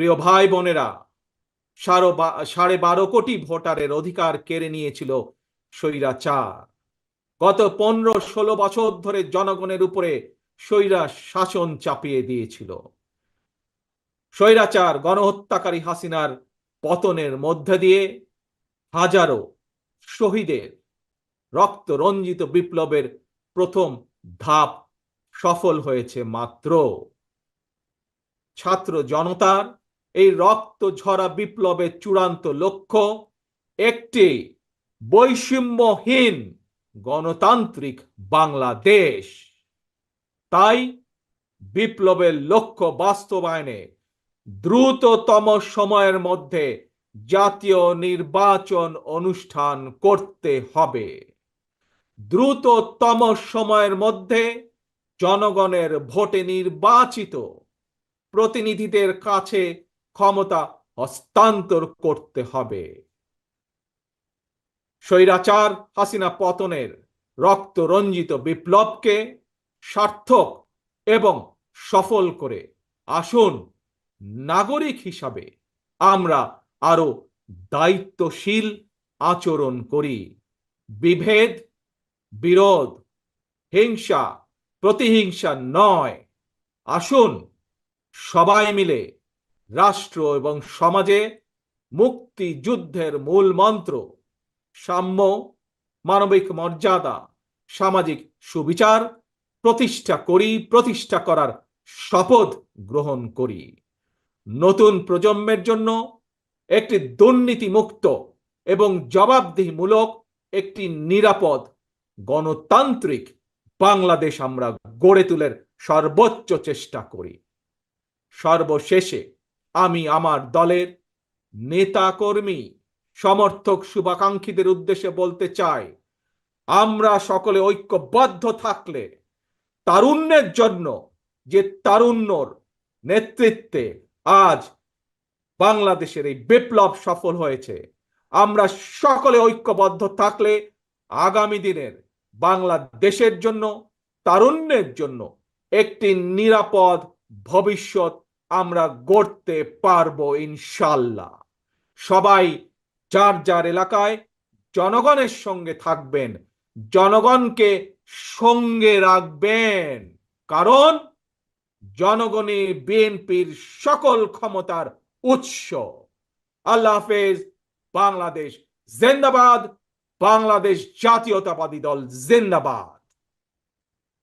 প্রিয় ভাই বোনেরা সারো সাড়ে বারো কোটি ভোটারের অধিকার কেড়ে নিয়েছিল স্বৈরাচার। গত পনেরো ষোলো বছর ধরে জনগণের উপরে স্বৈরা শাসন চাপিয়ে দিয়েছিল। স্বৈরাচার গণহত্যাকারী হাসিনার পতনের মধ্যে দিয়ে হাজারো শহীদের রক্ত রঞ্জিত বিপ্লবের প্রথম ধাপ সফল হয়েছে মাত্র। ছাত্র জনতার এই রক্ত ঝরা বিপ্লবের চূড়ান্ত লক্ষ্য একটি বৈষম্যহীন গণতান্ত্রিক বাংলাদেশ। তাই বিপ্লবের লক্ষ্য বাস্তবায়নে দ্রুততম সময়ের মধ্যে জাতীয় নির্বাচন অনুষ্ঠান করতে হবে। দ্রুততম সময়ের মধ্যে জনগণের ভোটে নির্বাচিত প্রতিনিধিদের কাছে ক্ষমতা হস্তান্তর করতে হবে। স্বৈরাচার হাসিনা পতনের রক্ত রঞ্জিত বিপ্লবকে সার্থক এবং সফল করে আসুন নাগরিক হিসাবে আমরা আরও দায়িত্বশীল আচরণ করি। বিভেদ, বিরোধ, হিংসা, প্রতিহিংসা নয়। আসুন সবাই মিলে রাষ্ট্র এবং সমাজে মুক্তিযুদ্ধের মূল মন্ত্র, সাম্য, মানবিক মর্যাদা, সামাজিক সুবিচার, প্রতিষ্ঠা করি, প্রতিষ্ঠা করার শপথ গ্রহণ করি। নতুন প্রজন্মের জন্য একটি দুর্নীতিমুক্ত এবং জবাবদিহিমূলক একটি নিরাপদ, গণতান্ত্রিক বাংলাদেশ আমরা গড়ে তোলার সর্বোচ্চ চেষ্টা করি। সর্বশেষে আমি আমার দলের নেতা কর্মী সমর্থক শুভাকাঙ্ক্ষীদের উদ্দেশ্যে বলতে চাই, আমরা সকলে ঐক্যবদ্ধ থাকলে তারুণ্যের জন্য যে তারুণ্যর নেতৃত্বে আজ বাংলাদেশের এই বিপ্লব সফল হয়েছে, আমরা সকলে ঐক্যবদ্ধ থাকলে আগামী দিনের বাংলাদেশের জন্য, তারুণ্যের জন্য একটি নিরাপদ ভবিষ্যৎ আমরা গড়তে পারব ইনশাল্লাহ সবাই যার যার এলাকায় জনগণের সঙ্গে থাকবেন, জনগণকে সঙ্গে রাখবেন। কারণ জনগণে বিএনপির সকল ক্ষমতার উৎস। আল্লাহ হাফেজ, বাংলাদেশ জিন্দাবাদ, বাংলাদেশ জাতীয়তাবাদী দল জিন্দাবাদ।